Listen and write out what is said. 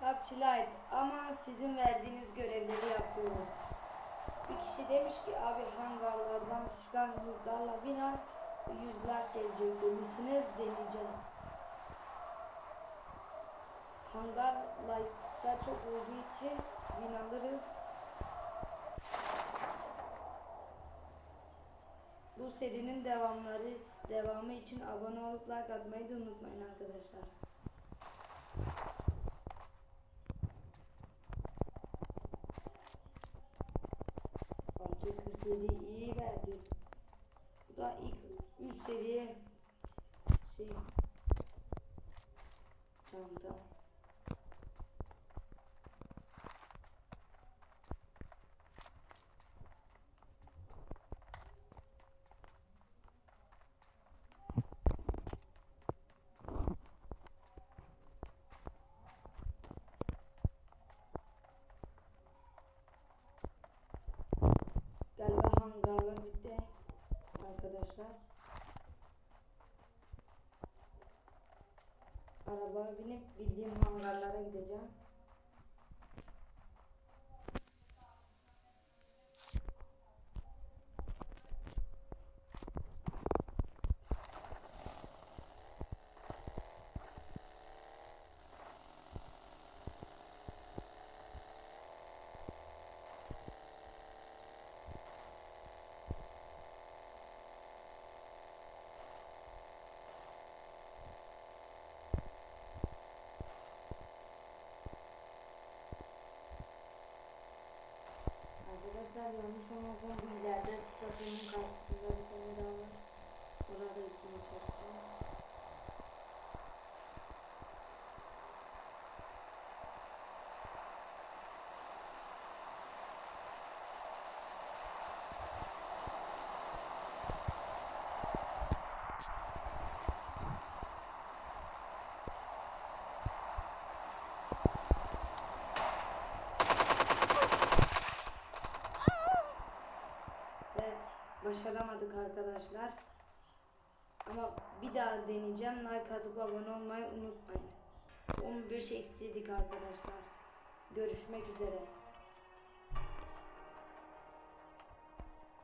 PUBG ama sizin verdiğiniz görevleri yapıyorum. Bir kişi demiş ki abi hangarlardan çıkan yurtlarla biner yüzler gelecek demişsiniz deneyeceğiz. Hangar like'da çok olduğu için alırız. Bu serinin devamları devamı için abone olup like atmayı da unutmayın arkadaşlar. 47 iyi verdi. Bu da ilk üst seviye şey. Tamam hangarlar bitti arkadaşlar. Arabaya binip bildiğim hangarlara gideceğim. Arkadaşlar yanlış olmasam ileride stadyumun karşısında bir tane daha var. Orada gitmeye çalışıyorum. Ve başaramadık arkadaşlar. Ama bir daha deneyeceğim. Like atıp abone olmayı unutmayın. 15 eksiydik arkadaşlar. Görüşmek üzere.